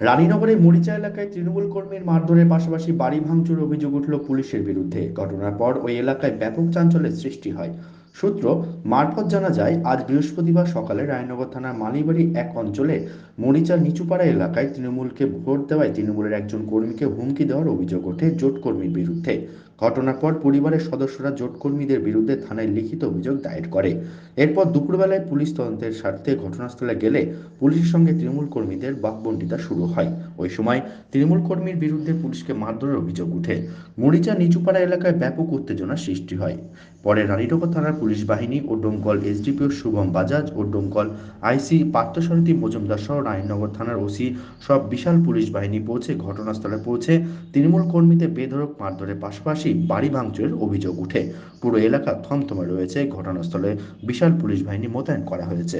রানীনগরে মরিচা এলাকায় তৃণমূল কর্মীর মারধরের পাশাপাশি বাড়ি ভাঙচুর অভিযোগ উঠল পুলিশের বিরুদ্ধে। ঘটনার পর ওই এলাকায় ব্যাপক চাঞ্চল্যের সৃষ্টি হয়। সূত্র মারফত জানা যায়, আজ বৃহস্পতিবার সকালে রায়নগর থানার মালিবাড়ি এক অঞ্চলে মরিচার নিচুপাড়া এলাকায় তৃণমূলকে ভোট দেওয়ায় তৃণমূলের একজন কর্মীকে হুমকি দেওয়ার অভিযোগ ওঠে জোট কর্মীর বিরুদ্ধে। ঘটনার পর পরিবারের সদস্যরা জোট কর্মীদের বিরুদ্ধে থানায় লিখিত অভিযোগ দায়ের করে। এরপর দুপুরবেলায় পুলিশ তদন্তের স্বার্থে ঘটনাস্থলে গেলে পুলিশের সঙ্গে তৃণমূল কর্মীদের বাকবন্ডিতা শুরু হয়। ওই সময় তৃণমূল কর্মীর বিরুদ্ধে পুলিশকে মারধরের অভিযোগ উঠে। মরিচা নিচুপাড়া এলাকায় ব্যাপক উত্তেজনা সৃষ্টি হয়। পরে রানীনগর থানার পুলিশ বাহিনী ও ডোমকল এসডিপিও শুভম বাজাজ ও ডোমকল আইসি পার্থসারথী মজুমদার সহ রানীনগর থানার ওসি সব বিশাল পুলিশ বাহিনী পৌঁছে ঘটনাস্থলে পৌঁছে তৃণমূল কর্মীদের বেধরক মারধরের পাশাপাশি বাড়ি ভাঙচুরের অভিযোগ উঠে। পুরো এলাকা থমথমে রয়েছে। ঘটনাস্থলে বিশাল পুলিশ বাহিনী মোতায়েন করা হয়েছে।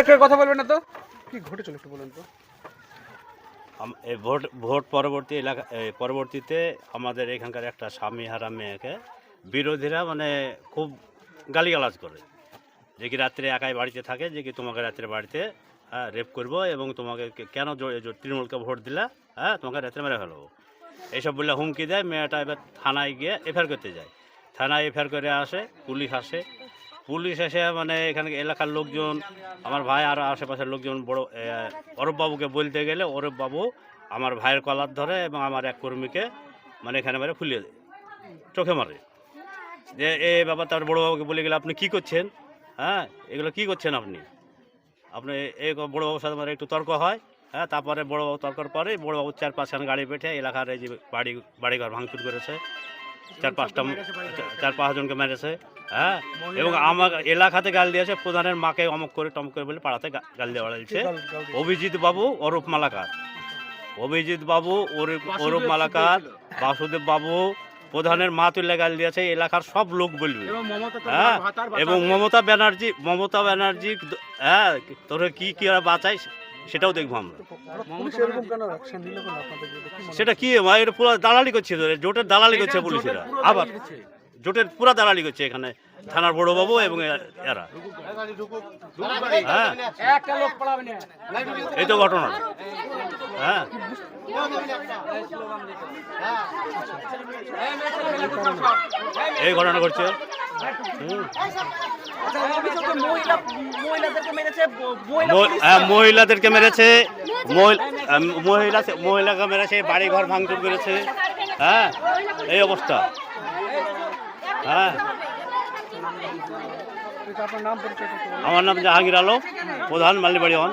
একটু কথা বলবেন না তো? কি ঘটেছিল একটু বলুন তো। ভোট ভোট পরবর্তী এলাকা পরবর্তীতে আমাদের এখানকার একটা স্বামী হারা মেয়েকে বিরোধীরা মানে খুব গালিগালাজ করে। যে কি রাত্রে একাই বাড়িতে থাকে যে কি তোমাকে রাত্রে বাড়িতে হ্যাঁ রেপ করব এবং তোমাকে কেন তৃণমূলকে ভোট দিলা? হ্যাঁ তোমাকে রেতে মেরে ফেলব। এইসব বললে হুমকি দেয় মেয়েটা এবার থানায় গিয়ে এফআইআর করতে যায়। থানায় এফআইআর করে আসে পুলিশ আসে। পুলিশ এসে মানে এখানে এলাকার লোকজন আমার ভাই আর আশেপাশের লোকজন বড় এ, অরূপ বাবুকে বলতে গেলে অরূপ বাবু আমার ভাইয়ের কলার ধরে এবং আমার এক কর্মীকে মানে এখানে মানে ফুলিয়ে দেয় চোখে মারে। যে এ বাবা তার বড় বাবুকে বলে গেলে আপনি কি করছেন? হ্যাঁ এগুলো কি করছেন আপনি? আপনি এই বড় বাবুর সাথে আমার একটু তর্ক হয় হ্যাঁ তারপরে বড় বাবু তর্কর পরে বড় বাবু চার পাঁচখান গাড়ি পেঠে এলাকার এই যে বাড়ি বাড়িঘর ভাঙচুর করেছে চার পাঁচটা চার পাঁচজনকে মেরেছে হ্যাঁ এবং আমার এলাকাতে গাল দিয়েছে প্রধানের মাকে অমক করে টমক করে বলে পাড়াতে গাল দেওয়া হয়েছে। অভিজিৎ বাবু অরূপ মালাকার। অভিজিৎ বাবু অরূপ অরূপ মালাকার বাসুদেব বাবু প্রধানের মা তুলে গাল দিয়েছে এলাকার সব লোক বলবে। এবং মমতা তো হ্যাঁ? এবং মমতা ব্যানার্জি মমতা ব্যানার্জি হ্যাঁ তোর কি কি আর বাঁচাই সেটাও দেখব আমরা। সেটা কি পুরো দালালি করছে জোটের দালালি করছে পুলিশেরা। আবার জোটের পুরা দালালি করছে এখানে। থানার বড় বাবু এবং এরা হ্যাঁ। এই তো ঘটনা। হ্যাঁ। এই ঘটনা ঘটছে। হ্যাঁ, মহিলাদেরকে মেরেছে। মহিলা মহিলা মহিলাকে মেরেছে বাড়ি ঘর ভাঙচুর করেছে। হ্যাঁ এই অবস্থা। হ্যাঁ। আমার নাম জাহাঙ্গীর আলম প্রধান মাল্লিবাড়ি হন